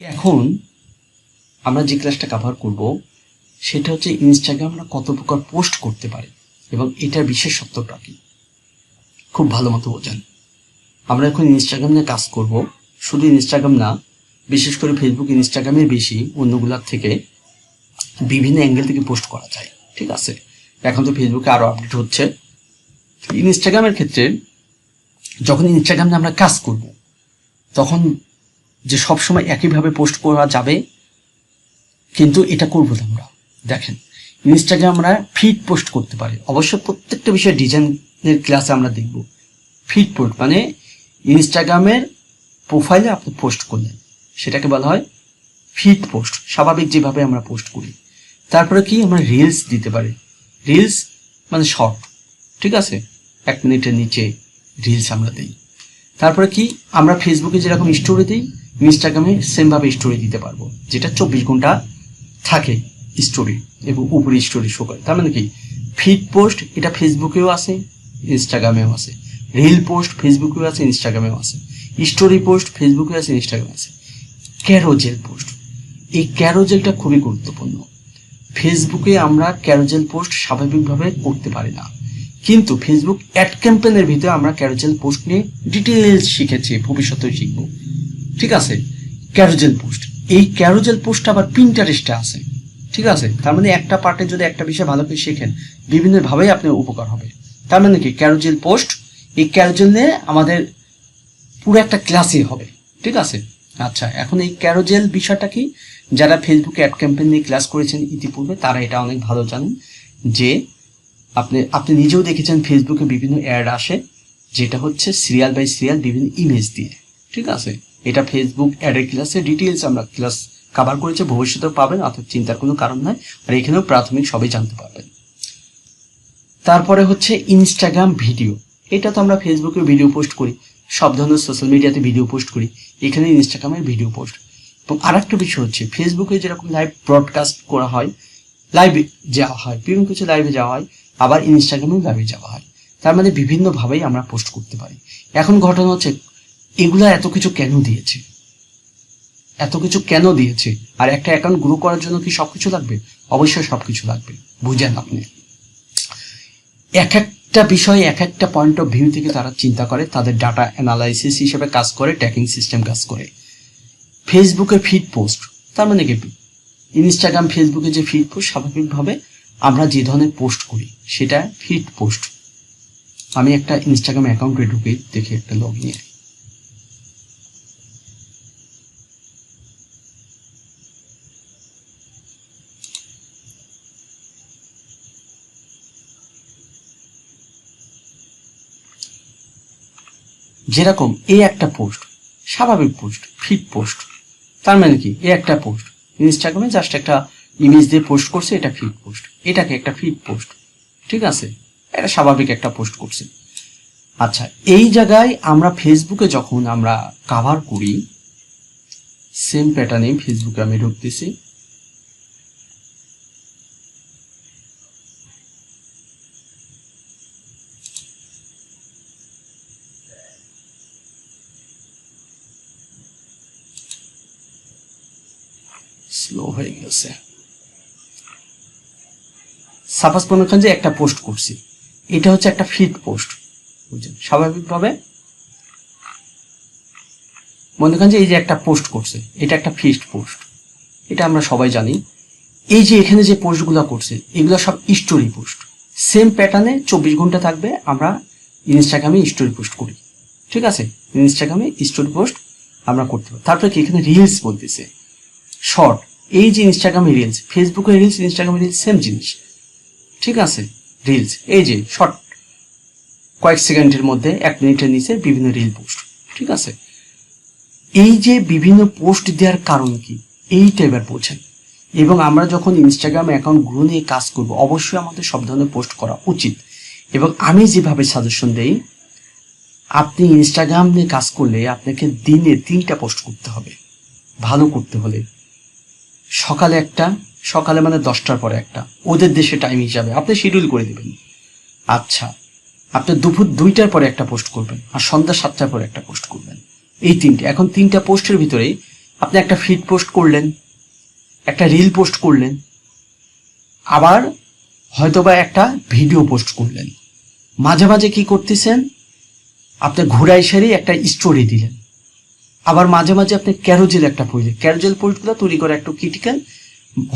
এখন আমরা যে ক্লাসটা কভার করব, সেটা হচ্ছে ইনস্টাগ্রাম আমরা কত প্রকার পোস্ট করতে পারি এবং এটার বিশেষত্বটা কি? খুব ভালো মতো বোঝেন। আমরা এখন ইনস্টাগ্রাম নিয়ে কাজ করব। শুধু ইনস্টাগ্রাম না, বিশেষ করে ফেসবুক ইনস্টাগ্রামের বেশি অন্যগুলার থেকে বিভিন্ন অ্যাঙ্গেল থেকে পোস্ট করা যায়। ঠিক আছে? এখন তো ফেসবুকে আরও আপডেট হচ্ছে। ইনস্টাগ্রামের ক্ষেত্রে যখন ইনস্টাগ্রামে আমরা কাজ করব, তখন যে সবসময় একইভাবে পোস্ট করা যাবে, কিন্তু এটা করব আমরা। দেখেন ইনস্টাগ্রাম আমরা ফিড পোস্ট করতে পারি। অবশ্য প্রত্যেকটা বিষয়ে ডিজাইনের ক্লাসে আমরা দেখব। ফিড পোস্ট মানে ইনস্টাগ্রামের প্রোফাইলে আপনি পোস্ট করলেন। সেটাকে বলা হয় ফিড পোস্ট স্বাভাবিক যেভাবে আমরা পোস্ট করি। তারপরে কি আমরা রিলস দিতে পারি। রিলস মানে শর্ট ঠিক আছে? এক মিনিটের নিচে রিলস আমরা দিই। তারপরে কি আমরা ফেসবুকে যেরকম স্টোরি দিই ইনস্টাগ্রামে সেমভাবে স্টোরি দিতে পারব, যেটা চব্বিশ ঘণ্টা থাকে স্টোরি এবং উপরে স্টোরি শো করে। তার মানে কি? ফিড পোস্ট এটা ফেসবুকেও আছে, ইনস্টাগ্রামেও আছে। রিল পোস্ট ফেসবুকেও আছে, ইনস্টাগ্রামেও আছে। স্টোরি পোস্ট ফেসবুকেও আছে, ইনস্টাগ্রামে আছে। ক্যারোজেল পোস্ট এই ক্যারোজেলটা খুবই গুরুত্বপূর্ণ। ফেসবুকে আমরা ক্যারোজেল পোস্ট স্বাভাবিকভাবে করতে পারি না। কিন্তু ফেসবুক অ্যাড ক্যাম্পেনের ভিতরে আমরা ক্যারোজেল পোস্ট নিয়ে ডিটেলস শিখেছি, ভবিষ্যতেও শিখব। ঠিক আছে? ক্যারোজেল পোস্ট এই ক্যারোজেল পোস্ট আবার প্রিন্টারেস্টে আছে। ঠিক আছে? তার মানে একটা পার্টে যদি একটা বিষয় ভালো করে শেখেন, বিভিন্নভাবেই আপনার উপকার হবে। তার মানে কি? ক্যারোজেল পোস্ট এই ক্যারোজেল নিয়ে আমাদের পুরো একটা ক্লাসই হবে। ঠিক আছে? আচ্ছা এখন এই ক্যারোজেল বিষয়টা কি? যারা ফেসবুকে অ্যাড ক্যাম্পেইন নিয়ে ক্লাস করেছেন ইতিপূর্বে, তারা এটা অনেক ভালো জানেন যে আপনি আপনি নিজেও দেখেছেন ফেসবুকে বিভিন্ন অ্যাড আসে, যেটা হচ্ছে সিরিয়াল বাই সিরিয়াল বিভিন্ন ইমেজ দিয়ে। ঠিক আছে? এটা ফেসবুক অ্যাডের ক্লাসে ডিটেলস আমরা ক্লাস কভার করেছে, ভবিষ্যতেও পাবেন, অর্থাৎ চিন্তার কোনো কারণ নাই। আর এখানেও প্রাথমিক সবই জানতে পারবেন। তারপরে হচ্ছে ইনস্টাগ্রাম ভিডিও এটা তো আমরা ফেসবুকে ভিডিও পোস্ট করি, সব ধরনের সোশ্যাল মিডিয়াতে ভিডিও পোস্ট করি এখানে ইনস্টাগ্রামের ভিডিও পোস্ট এবং আর একটা বিষয় হচ্ছে ফেসবুকে যেরকম লাইভ ব্রডকাস্ট করা হয় লাইভে যাওয়া হয়, বিভিন্ন কিছু লাইভে যাওয়া হয়, আবার ইনস্টাগ্রামেও লাইভে যাওয়া হয়। তার মানে বিভিন্নভাবেই আমরা পোস্ট করতে পারি। এখন ঘটনা হচ্ছে এগুলা এত কিছু কেন দিয়েছে? এত কিছু কেন দিয়েছে? আর একটা অ্যাকাউন্ট গ্রো করার জন্য কি সব কিছু লাগবে? অবশ্যই সব কিছু লাগবে। বুঝেন আপনি। এক একটা বিষয়, এক একটা পয়েন্ট অফ ভিউ থেকে তারা চিন্তা করে, তাদের ডাটা অ্যানালাইসিস হিসেবে কাজ করে ট্র্যাকিং সিস্টেম কাজ করে। ফেসবুকে ফিড পোস্ট তার মানে কি? ইনস্টাগ্রাম ফেসবুকে যে ফিড পোস্ট স্বাভাবিকভাবে আমরা যে ধরনের পোস্ট করি, সেটা ফিড পোস্ট আমি একটা ইনস্টাগ্রাম অ্যাকাউন্টে ঢুকে দেখি একটা লগ ইন যেরকম এ একটা পোস্ট, স্বাভাবিক পোস্ট ফিড পোস্ট। তার মানে কি? এ একটা পোস্ট। ইনস্টাগ্রামে জাস্ট একটা ইমেজ দিয়ে পোস্ট করছে, এটা ফিড পোস্ট। এটাকে একটা ফিড পোস্ট। ঠিক আছে? এটা স্বাভাবিক একটা পোস্ট করছে। আচ্ছা এই জায়গায় আমরা ফেসবুকে যখন আমরা কাভার করি সেম প্যাটার্নে ফেসবুকে আমি ঢুকতেছি। গেছে সাপোজ মনে করেন যে একটা পোস্ট করছি, এটা হচ্ছে একটা ফিড পোস্ট, বুঝছেন? স্বাভাবিকভাবে মনে করেন যে এই যে একটা পোস্ট করছে, এটা একটা ফিস্ট পোস্ট, এটা আমরা সবাই জানি। এই যে এখানে যে পোস্টগুলো করছে, এগুলো সব স্টোরি পোস্ট। সেম প্যাটার্নে চব্বিশ ঘণ্টা থাকবে, আমরা ইনস্টাগ্রামে স্টোরি পোস্ট করি, ঠিক আছে? ইনস্টাগ্রামে স্টোরি পোস্ট আমরা করতে পারি। তারপরে কি এখানে রিলস বলতেছে শর্ট এই যে ইনস্টাগ্রামে রিলস ফেসবুকে রিলস ইনস্টাগ্রামে রিলস সেম জিনিস। ঠিক আছে? রিলস এই যে শর্ট কয়েক সেকেন্ডের মধ্যে এক মিনিটের নিচে বিভিন্ন রিল পোস্ট ঠিক আছে? এই যে বিভিন্ন পোস্ট দেওয়ার কারণ কি? এইটা এবার বোঝেন এবং আমরা যখন ইনস্টাগ্রাম অ্যাকাউন্ট গ্রো নিয়ে কাজ করব, অবশ্যই আমাদের সব ধরনের পোস্ট করা উচিত। এবং আমি যেভাবে সাজেশন দেই, আপনি ইনস্টাগ্রাম নিয়ে কাজ করলে আপনাকে দিনে তিনটা পোস্ট করতে হবে। ভালো করতে হলে। সকালে একটা, সকালে মানে দশটার পরে একটা। ওদের দেশে টাইম হিসাবে। আপনি শিডিউল করে দেবেন। আচ্ছা আপনি দুপুর দুইটার পরে একটা পোস্ট করবেন আর সন্ধ্যা সাতটার পরে একটা পোস্ট করবেন। এই তিনটে। এখন তিনটা পোস্টের ভিতরেই আপনি একটা ফিড পোস্ট করলেন, একটা রিল পোস্ট করলেন, আবার হয়তোবা একটা ভিডিও পোস্ট করলেন। মাঝে মাঝে কি করতেছেন? আপনি ঘোড়াই সারি একটা স্টোরি দিলেন। আবার মাঝে মাঝে আপনি ক্যারোজেল একটা পোস্ট ক্যারোজেল পোস্টগুলো তৈরি করে একটু ক্রিটিক্যাল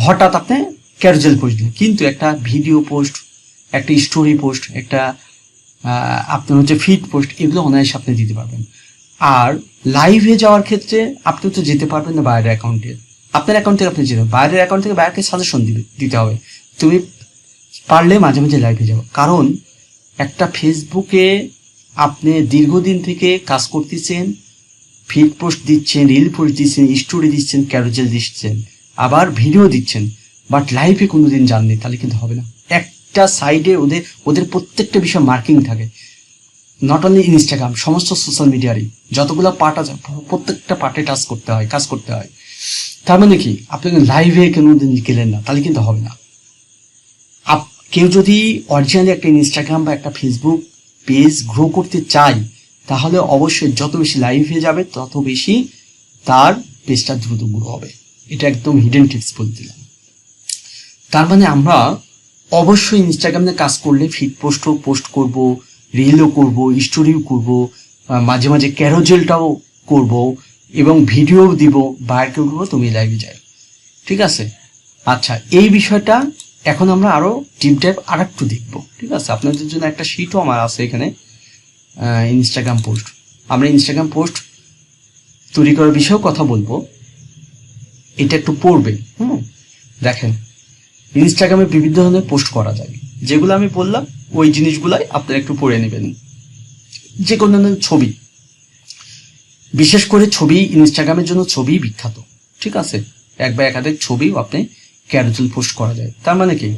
হঠাৎ আপনি ক্যারোজেল পোস্ট দিলেন। কিন্তু একটা ভিডিও পোস্ট একটা স্টোরি পোস্ট একটা আপনার হচ্ছে ফিড পোস্ট এগুলো অনায়াসে আপনি দিতে পারবেন। আর লাইভে যাওয়ার ক্ষেত্রে আপনি তো যেতে পারবেন না বাইরের অ্যাকাউন্টে আপনার অ্যাকাউন্ট থেকে আপনি যেতে বাইরের অ্যাকাউন্ট থেকে বাইরকে সাজেশন দিবে, দিতে হবে। তুমি পারলে মাঝে মাঝে লাইভে যাও কারণ একটা ফেসবুকে আপনি দীর্ঘদিন থেকে কাজ করতেছেন ফিড পোস্ট দিচ্ছেন, রিল পোস্ট দিচ্ছেন, স্টোরি দিচ্ছেন ক্যারোজেল দিচ্ছেন, আবার ভিডিও দিচ্ছেন, বাট লাইভে কোনোদিন যাননি, তাহলে কিন্তু হবে না। একটা সাইডে ওদের ওদের প্রত্যেকটা বিষয় মার্কিং থাকে। নট অনলি ইনস্টাগ্রাম সমস্ত সোশ্যাল মিডিয়ারই যতগুলো পার্ট আছে প্রত্যেকটা পার্টে টাচ করতে হয়, কাজ করতে হয়। তার মানে কি? আপনি লাইভে কোনোদিন গেলেন না, তাহলে কিন্তু হবে না। আপ, কেউ যদি অরিজিনালি একটা ইনস্টাগ্রাম বা একটা ফেসবুক পেজ গ্রো করতে চায় তাহলে অবশ্যই যত বেশি লাইভে যাবে, তত বেশি তার পেজটা দ্রুত গ্রো হবে। এটা একদম হিডেন টিপস বলে দিলাম। তার মানে আমরা অবশ্যই ইনস্টাগ্রামে কাজ করলে ফিড পোস্টও পোস্ট করব রিলও করব স্টোরিও করব মাঝে মাঝে ক্যারোজেলটাও করব এবং ভিডিও দিব বাইরকে করব তুমি লাইভে যাই ঠিক আছে? আচ্ছা এই বিষয়টা এখন আমরা আরও ডিপ ডাইভ আর একটু দেখব। ঠিক আছে? আপনাদের জন্য একটা শিটও আমার আছে এখানে। ইনস্টাগ্রাম পোস্ট আমরা ইনস্টাগ্রাম পোস্ট তৈরি করার বিষয়েও কথা বলব। এটা একটু পড়বে, হুম? দেখেন ইনস্টাগ্রামে বিভিন্ন ধরনের পোস্ট করা যায়। যেগুলো আমি বললাম, ওই জিনিসগুলাই আপনারা একটু পড়ে নেবেন। যে কোনো ধরনের ছবি। বিশেষ করে ছবি ইনস্টাগ্রামের জন্য ছবি বিখ্যাত, ঠিক আছে? এক বা একাধিক ছবিও আপনি ক্যারোজেল পোস্ট করা যায়। তার মানে কি?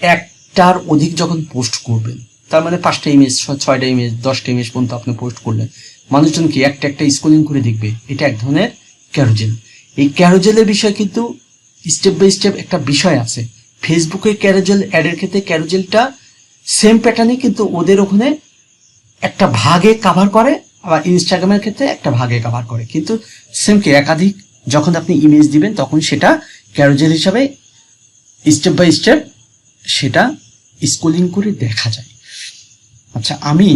একটার অধিক যখন পোস্ট করবেন তার মানে পাঁচটা ইমেজ ছয়টা ইমেজ দশটা ইমেজ পর্যন্ত আপনি পোস্ট করলেন। মানুষজন কি একটা একটা স্ক্রলিং করে দেখবে? এটা এক ধরনের ক্যারোজেল এই ক্যারোজেলের বিষয় কিন্তু স্টেপ বাই স্টেপ একটা বিষয় আছে। ফেসবুকে ক্যারোজেল অ্যাডের ক্ষেত্রে ক্যারোজেলটা সেম প্যাটার্নে কিন্তু ওদের ওখানে একটা ভাগে কাভার করে, আবার ইনস্টাগ্রামের ক্ষেত্রে একটা ভাগে কাভার করে। কিন্তু সেম কি, একাধিক যখন আপনি ইমেজ দিবেন, তখন সেটা ক্যারোজেল হিসাবে স্টেপ বাই স্টেপ সেটা স্কুলিং করে দেখা যায়। আচ্ছা আমি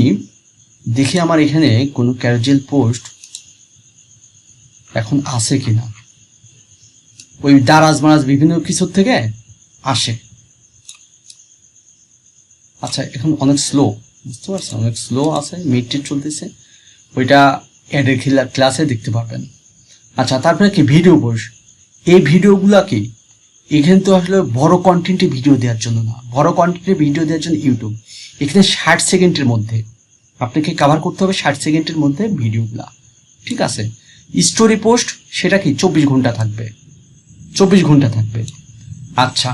দেখি আমার এখানে কোনো ক্যারোজেল পোস্ট এখন আছে কিনা। ওই দারাজ মারাজ বিভিন্ন কিছুর থেকে আসে। আচ্ছা এখন অনেক স্লো বুঝতে পারছেন? অনেক স্লো আছে মিড চলতেছে। ওইটা অ্যাডের ক্লাসে দেখতে পারবেন। আচ্ছা তারপরে কি ভিডিও পোস্ট এই ভিডিওগুলা কি? এখানে তো আসলে বড় কন্টেন্টে ভিডিও দেওয়ার জন্য না। বড় কন্টেন্টে ভিডিও দেওয়ার জন্য ইউটিউব এখানে ষাট সেকেন্ডের মধ্যে। আপনাকে কভার করতে হবে ষাট সেকেন্ডের মধ্যে ভিডিওগুলা। ঠিক আছে? স্টোরি পোস্ট সেটা কি? চব্বিশ ঘণ্টা থাকবে। চব্বিশ ঘণ্টা থাকবে। আচ্ছা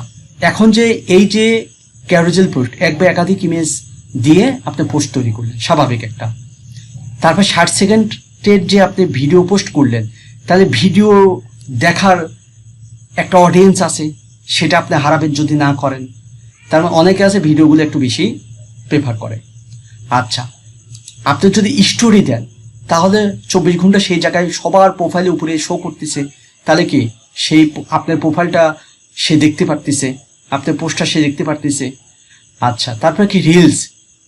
এখন যে এই যে ক্যারোজেল পোস্ট এক বা একাধিক ইমেজ দিয়ে আপনি পোস্ট তৈরি করলেন, স্বাভাবিক একটা। তারপর ষাট সেকেন্ডের যে আপনি ভিডিও পোস্ট করলেন, তাহলে ভিডিও দেখার একটা অডিয়েন্স আছে, সেটা আপনি হারাবেন যদি না করেন। তার মানে অনেকে আছে ভিডিওগুলো একটু বেশি প্রেফার করে। আচ্ছা আপনি যদি স্টোরি দেন, তাহলে চব্বিশ ঘণ্টা সেই জায়গায় সবার প্রোফাইলে উপরে শো করতেছে, তাহলে কি সেই আপনার প্রোফাইলটা সে দেখতে পারতেছে, আপনার পোস্টটা সে দেখতে পারতেছে? আচ্ছা তারপরে কি রিলস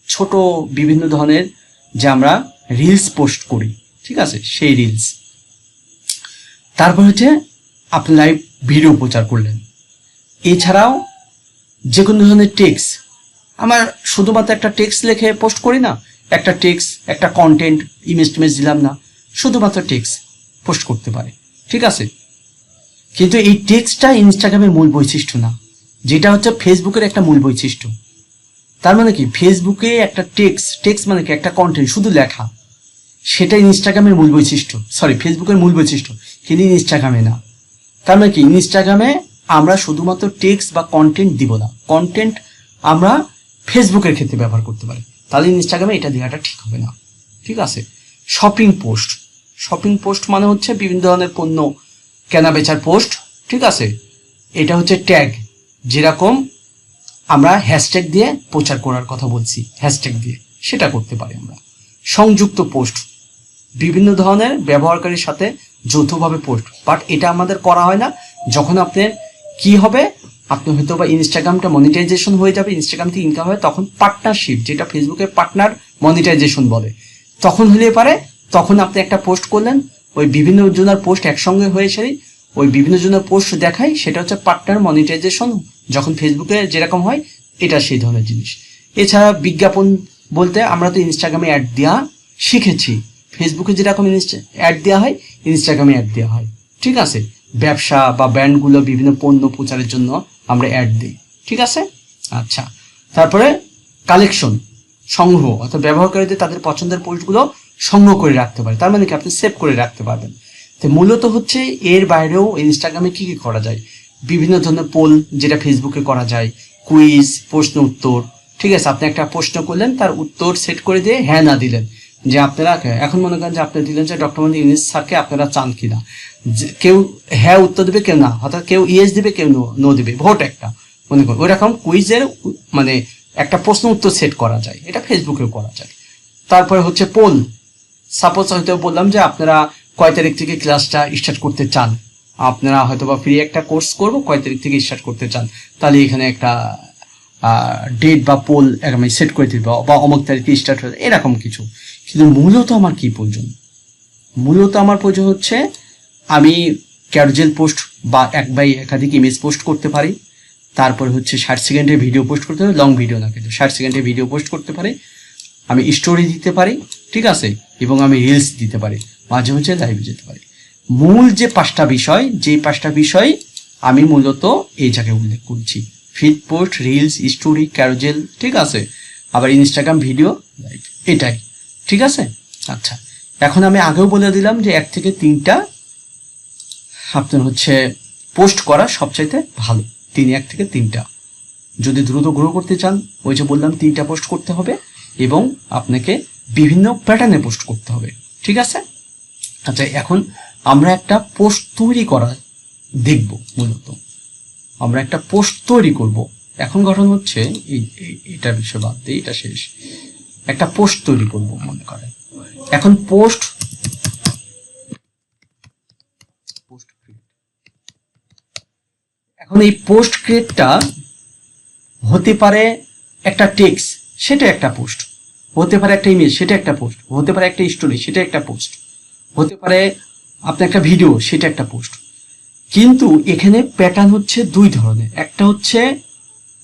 ছোট বিভিন্ন ধরনের যে আমরা রিলস পোস্ট করি, ঠিক আছে? সেই রিলস তারপর হচ্ছে আপনি লাইভ ভিডিও প্রচার করলেন। এছাড়াও যে কোনো ধরনের টেক্স আমার শুধুমাত্র একটা টেক্স লিখে পোস্ট করি না, একটা টেক্স একটা কন্টেন্ট ইমেজ টিমেজ দিলাম না, শুধুমাত্র টেক্স পোস্ট করতে পারে। ঠিক আছে? কিন্তু এই টেক্সটটা ইনস্টাগ্রামের মূল বৈশিষ্ট্য না, যেটা হচ্ছে ফেসবুকের একটা মূল বৈশিষ্ট্য। তার মানে কি? ফেসবুকে একটা টেক্স টেক্স মানে কি? একটা কন্টেন্ট শুধু লেখা। সেটা ইনস্টাগ্রামের মূল বৈশিষ্ট্য। সরি ফেসবুকের মূল বৈশিষ্ট্য, কিন্তু ইনস্টাগ্রামে না। তার মানে কি? ইনস্টাগ্রামে আমরা শুধুমাত্র টেক্সট বা কন্টেন্ট দিব না। কন্টেন্ট আমরা ফেসবুকের ক্ষেত্রে ব্যবহার করতে পারি। তাহলে ইনস্টাগ্রামে এটা দেওয়াটা ঠিক হবে না। ঠিক আছে? শপিং পোস্ট শপিং পোস্ট মানে হচ্ছে বিভিন্ন ধরনের পণ্য কেনা বেচার পোস্ট ঠিক আছে? এটা হচ্ছে ট্যাগ যেরকম আমরা হ্যাশট্যাগ দিয়ে প্রচার করার কথা বলছি হ্যাশট্যাগ দিয়ে। সেটা করতে পারি আমরা। সংযুক্ত পোস্ট বিভিন্ন ধরনের ব্যবহারকারীর সাথে যৌথভাবে পোস্ট বাট এটা আমাদের করা হয় না। যখন আপনার কি হবে আপনি হয়তো বা ইনস্টাগ্রামটা মনিটাইজেশন হয়ে যাবে ইনস্টাগ্রাম থেকে ইনকাম হয় তখন পার্টনারশিপ যেটা ফেসবুকে পার্টনার মনিটাইজেশন বলে। তখন হলে পারে, তখন আপনি একটা পোস্ট করলেন, ওই বিভিন্ন জনের পোস্ট একসঙ্গে হয়েছে ওই বিভিন্ন জনের পোস্ট দেখায় সেটা হচ্ছে পার্টনার মনিটাইজেশন যখন ফেসবুকে যেরকম হয়, এটা সেই ধরনের জিনিস। এছাড়া বিজ্ঞাপন বলতে আমরা তো ইনস্টাগ্রামে অ্যাড দেওয়া শিখেছি। ফেসবুকে যেরকম অ্যাড দেওয়া হয় ইনস্টাগ্রামে অ্যাড দেওয়া হয়। ঠিক আছে? ব্যবসা বা ব্র্যান্ডগুলো বিভিন্ন পণ্য প্রচারের জন্য আমরা অ্যাড দিই। ঠিক আছে? আচ্ছা। তারপরে কালেকশন সংগ্রহ, অর্থাৎ ব্যবহারকারীদের তাদের পছন্দের পোস্টগুলো সংগ্রহ করে রাখতে পারে। তার মানে কি? আপনি সেভ করে রাখতে পারবেন। তো মূলত হচ্ছে এর বাইরেও ইনস্টাগ্রামে কি কি করা যায়? বিভিন্ন ধরনের পোল যেটা ফেসবুকে করা যায় কুইজ প্রশ্ন উত্তর। ঠিক আছে? আপনি একটা প্রশ্ন করলেন, তার উত্তর সেট করে দিয়ে হ্যাঁ না দিলেন। যে আপনারা, এখন মনে করেন যে আপনি দিলেন যে ডক্টর মোহাম্মদ ইউনিস স্যারকে আপনারা চান কিনা? কেউ হ্যাঁ উত্তর দেবে, কেউ না। অর্থাৎ কেউ ইয়েস দিবে, কেউ নো দিবে। ভোট একটা, মনে করুন। ওইরকম কুইজের মানে একটা প্রশ্ন উত্তর সেট করা যায়। এটা ফেসবুকেও করা যায়। তারপরে হচ্ছে পোল। সাপোজ হয়তো বললাম যে আপনারা কয় তারিখ থেকে ক্লাসটা স্টার্ট করতে চান? আপনারা হয়তো বা ফ্রি একটা কোর্স করব, কয় তারিখ থেকে স্টার্ট করতে চান? তাহলে এখানে একটা ডেট বা পোল আমি সেট করে দিবে, বা অমুক তারিখে স্টার্ট হয়ে এরকম কিছু। কিন্তু মূলত আমার কি প্রয়োজন? মূলত আমার প্রয়োজন হচ্ছে আমি ক্যারোজেল পোস্ট বা এক বাই একাধিক ইমেজ পোস্ট করতে পারি। তারপরে হচ্ছে ষাট সেকেন্ডের ভিডিও পোস্ট করতে পারি লং ভিডিও না কিন্তু ষাট সেকেন্ডের ভিডিও পোস্ট করতে পারি, আমি স্টোরি দিতে পারি, ঠিক আছে? এবং আমি রিলস দিতে পারি, মাঝে মাঝে লাইভে যেতে পারি। মূল যে পাঁচটা বিষয় যে পাঁচটা বিষয় আমি মূলত এই জায়গায় উল্লেখ করছি। Feed post reels story carousel ঠিক আছে? আবার ইনস্টাগ্রাম ভিডিও লাইভ এটাই। ঠিক আছে? আচ্ছা। এখন আমি আগেও বলে দিলাম যে এক থেকে তিনটা আপনার হচ্ছে পোস্ট করা সবচাইতে ভালো। তিন এক থেকে তিনটা। যদি দ্রুত গ্রো করতে চান, ওই যে বললাম তিনটা পোস্ট করতে হবে এবং আপনাকে বিভিন্ন প্যাটার্নে পোস্ট করতে হবে। ঠিক আছে? আচ্ছা এখন আমরা একটা পোস্ট তৈরি করা দেখব মূলত। আমরা একটা পোস্ট তৈরি করব। এখন গঠন হচ্ছে এটা বিষয় বাদ দিয়ে, এটা শেষ। একটা পোস্ট তৈরি করব, মনে করেন। এখন পোস্ট পোস্ট এখন এই পোস্ট ক্রিয়েটটা হতে পারে একটা টেক্স সেটা একটা পোস্ট। হতে পারে একটা ইমেজ, সেটা একটা পোস্ট। হতে পারে একটা স্টোরি, সেটা একটা পোস্ট। হতে পারে আপনার একটা ভিডিও, সেটা একটা পোস্ট। কিন্তু এখানে প্যাটার্ন হচ্ছে দুই ধরনের। একটা হচ্ছে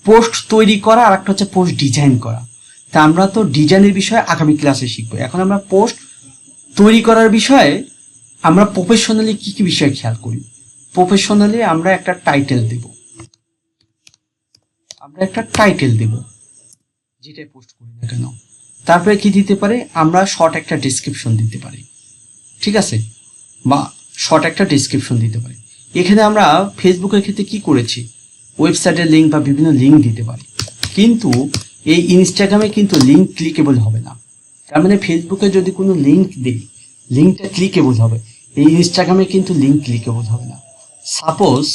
পোস্ট তৈরি করা আর একটা হচ্ছে পোস্ট ডিজাইন করা। তা আমরা তো ডিজাইনের বিষয়ে আগামী ক্লাসে শিখব। এখন আমরা পোস্ট তৈরি করার বিষয়ে আমরা প্রফেশনালি কি কি বিষয় খেয়াল করি? প্রফেশনালি আমরা একটা টাইটেল দেব। আমরা একটা টাইটেল দেব, যেটাই পোস্ট করি না কেন। তারপরে কি দিতে পারে? আমরা শর্ট একটা ডিসক্রিপশন দিতে পারি। ঠিক আছে? বা শর্ট একটা ডিসক্রিপশন দিতে পারি। এখানে আমরা ফেসবুকের ক্ষেত্রে কি করেছি? ওয়েবসাইটের লিঙ্ক বা বিভিন্ন লিঙ্ক দিতে পারি। কিন্তু এই ইনস্টাগ্রামে কিন্তু লিঙ্ক ক্লিকেবল হবে না। তার মানে ফেসবুকে যদি কোনো লিঙ্ক দিই লিঙ্কটা ক্লিকেবল হবে। এই ইনস্টাগ্রামে কিন্তু লিঙ্ক ক্লিকেবল হবে না। সাপোজ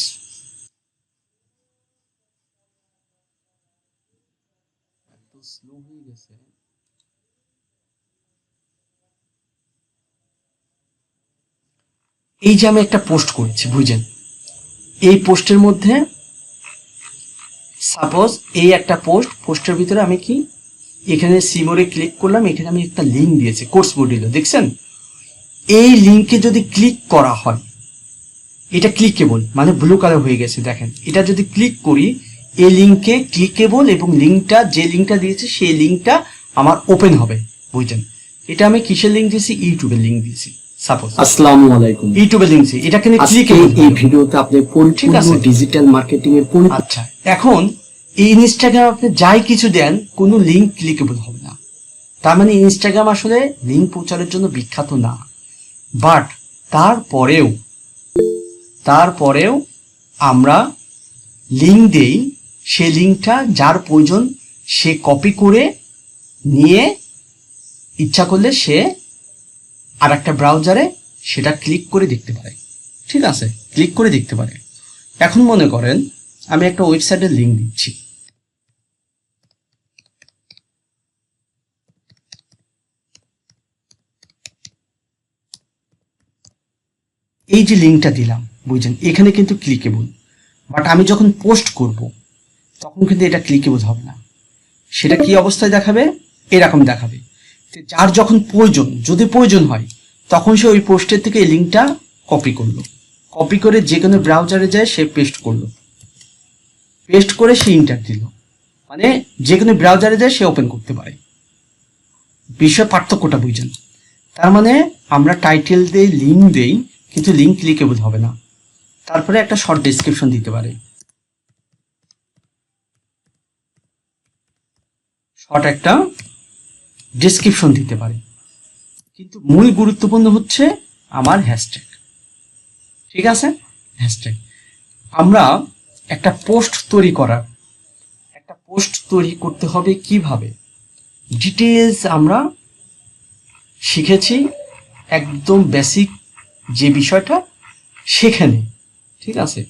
এই যে আমি একটা পোস্ট করেছি বুঝেন এই পোস্টের মধ্যে সাপোজ এই একটা পোস্ট পোস্টের ভিতরে আমি কি? এখানে সিমোরে ক্লিক করলাম, এখানে আমি একটা লিঙ্ক দিয়েছি কোর্স মডিউলে দেখছেন? এই লিঙ্কে যদি ক্লিক করা হয়, এটা ক্লিকেবল মানে ব্লু কালার হয়ে গেছে, দেখেন। এটা যদি ক্লিক করি, এই লিঙ্কে ক্লিকেবল এবং লিঙ্কটা যে লিঙ্কটা দিয়েছে, সেই লিঙ্কটা আমার ওপেন হবে, বুঝছেন? এটা আমি কিসের লিঙ্ক দিয়েছি? ইউটিউবের লিঙ্ক দিয়েছি। সাপোজ আসসালামু আলাইকুম। ইউটিউবে লিঙ্ক এটা কিন্তু আজকে এই ভিডিওতে আপনি পরিপূর্ণ ডিজিটাল মার্কেটিং এর পরি- আচ্ছা। এখন এই ইনস্টাগ্রাম আপনি যাই কিছু দেন কোনো লিঙ্ক ক্লিকেবল হবে না। তার মানে ইনস্টাগ্রাম আসলে লিঙ্ক প্রচারের জন্য বিখ্যাত না। বাট তারপরেও তারপরেও আমরা লিঙ্ক দেই সে লিঙ্কটা যার প্রয়োজন সে কপি করে নিয়ে ইচ্ছা করলে সে আর একটা ব্রাউজারে সেটা ক্লিক করে দেখতে পারে। ঠিক আছে? ক্লিক করে দেখতে পারে। এখন মনে করেন, আমি একটা ওয়েবসাইটের লিঙ্ক দিচ্ছি। এই যে লিঙ্কটা দিলাম বুঝছেন এখানে কিন্তু ক্লিকেবল বাট আমি যখন পোস্ট করব, তখন কিন্তু এটা ক্লিকেবল হবে না। সেটা কি অবস্থায় দেখাবে? এরকম দেখাবে। যার যখন প্রয়োজন, যদি প্রয়োজন হয়, তখন সে ওই পোস্টের থেকে এই লিঙ্কটা কপি করল। কপি করে যে কোনো ব্রাউজারে যায়, সে পেস্ট করল। পেস্ট করে সে ইন্টার দিল। মানে যে কোনো ব্রাউজারে যায়, সে ওপেন করতে পারে। বিষয় পার্থক্যটা বুঝছেন? তার মানে আমরা টাইটেল দেই লিঙ্ক দেই, কিন্তু লিঙ্ক ক্লিকেবল হবে না। তারপরে একটা শর্ট ডেসক্রিপশন দিতে পারে। শর্ট একটা ডেসক্রিপশন দিতে পারে। কিন্তু মূল গুরুত্বপূর্ণ হচ্ছে আমার হ্যাশট্যাগ ঠিক আছে? হ্যাশট্যাগ আমরা একটা পোস্ট তৈরি করার, একটা পোস্ট তৈরি করতে হবে কীভাবে? ডিটেলস আমরা শিখেছি, একদম বেসিক যে বিষয়টা সেখানে। ঠিক আছে?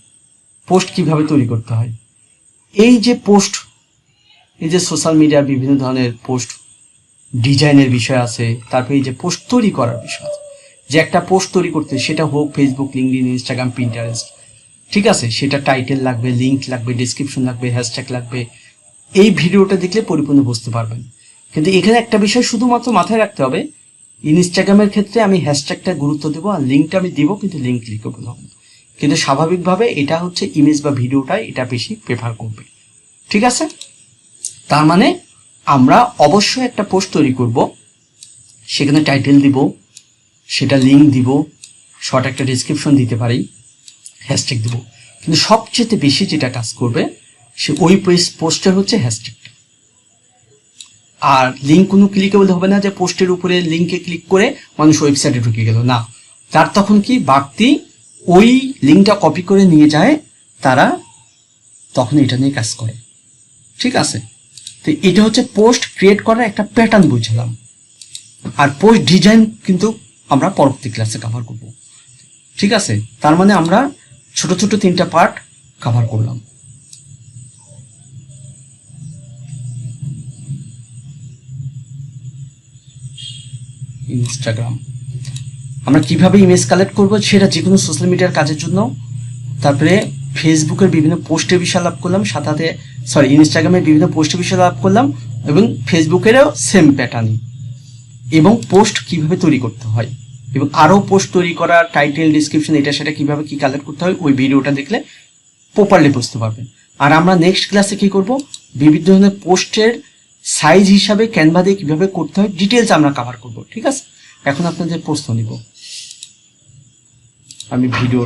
পোস্ট কীভাবে তৈরি করতে হয়? এই যে পোস্ট এই যে সোশ্যাল মিডিয়া বিভিন্ন ধরনের পোস্ট ডিজাইনের বিষয় আছে, তারপরে এই যে পোস্ট তৈরি করার বিষয় আছে। যে একটা পোস্ট তৈরি করতে, সেটা হোক ফেসবুক লিঙ্কডিন ইনস্টাগ্রাম পিন্টারেস্ট ঠিক আছে? সেটা টাইটেল লাগবে লিঙ্ক লাগবে ডিসক্রিপশন লাগবে হ্যাশট্যাগ লাগবে। এই ভিডিওটা দেখলে পরিপূর্ণ বুঝতে পারবেন। কিন্তু এখানে একটা বিষয় শুধুমাত্র মাথায় রাখতে হবে ইনস্টাগ্রামের ক্ষেত্রে আমি হ্যাশট্যাগটা গুরুত্ব দেবো আর লিঙ্কটা আমি দিব, কিন্তু লিঙ্ক হবে। না। কিন্তু স্বাভাবিকভাবে এটা হচ্ছে ইমেজ বা ভিডিওটা এটা বেশি প্রেফার করবে। ঠিক আছে? তার মানে আমরা অবশ্যই একটা পোস্ট তৈরি করব। সেখানে টাইটেল দিব, সেটা লিঙ্ক দিব শর্ট একটা ডিসক্রিপশন দিতে পারি হ্যাশট্যাগ দিব। কিন্তু সবচেয়ে বেশি যেটা কাজ করবে, সে ওই পোস্টের হচ্ছে হ্যাশট্যাগ আর লিঙ্ক কোনো ক্লিকেবল হবে না যে পোস্টের উপরে লিঙ্কে ক্লিক করে মানুষ ওয়েবসাইটে ঢুকে গেল, না। তার তখন কি বাড়তি ওই লিঙ্কটা কপি করে নিয়ে যায়, তারা তখন এটা নিয়ে কাজ করে। ঠিক আছে? তো এটা হচ্ছে পোস্ট ক্রিয়েট করার একটা প্যাটার্ন বুঝলাম। আর পোস্ট ডিজাইন কিন্তু আমরা পরবর্তী ক্লাসে কভার করব। ঠিক আছে? তার মানে আমরা ছোট ছোট তিনটা পার্ট কভার করলাম। ইনস্টাগ্রাম আমরা কীভাবে ইমেজ কালেক্ট করব সেটা যে কোনো সোশ্যাল মিডিয়ার কাজের জন্য। তারপরে ফেসবুকের বিভিন্ন পোস্টে লাভ করলাম সাথে সরি ইনস্টাগ্রামে বিভিন্ন পোস্টের বিষয় লাভ করলাম এবং ফেসবুকেরও সেম প্যাটার্নই এবং পোস্ট কীভাবে তৈরি করতে হয় এবং আরও পোস্ট তৈরি করা টাইটেল ডিসক্রিপশন এটা সেটা কীভাবে কি কালেক্ট করতে হয়, ওই ভিডিওটা দেখলে প্রপারলি বুঝতে পারবেন। আর আমরা নেক্সট ক্লাসে কি করব? বিভিন্ন ধরনের পোস্টের সাইজ হিসাবে ক্যানভা দিয়ে কীভাবে করতে হয় ডিটেলস আমরা কভার করব, ঠিক আছে? এখন আপনাদের প্রশ্ন নিব। আমি ভিডিও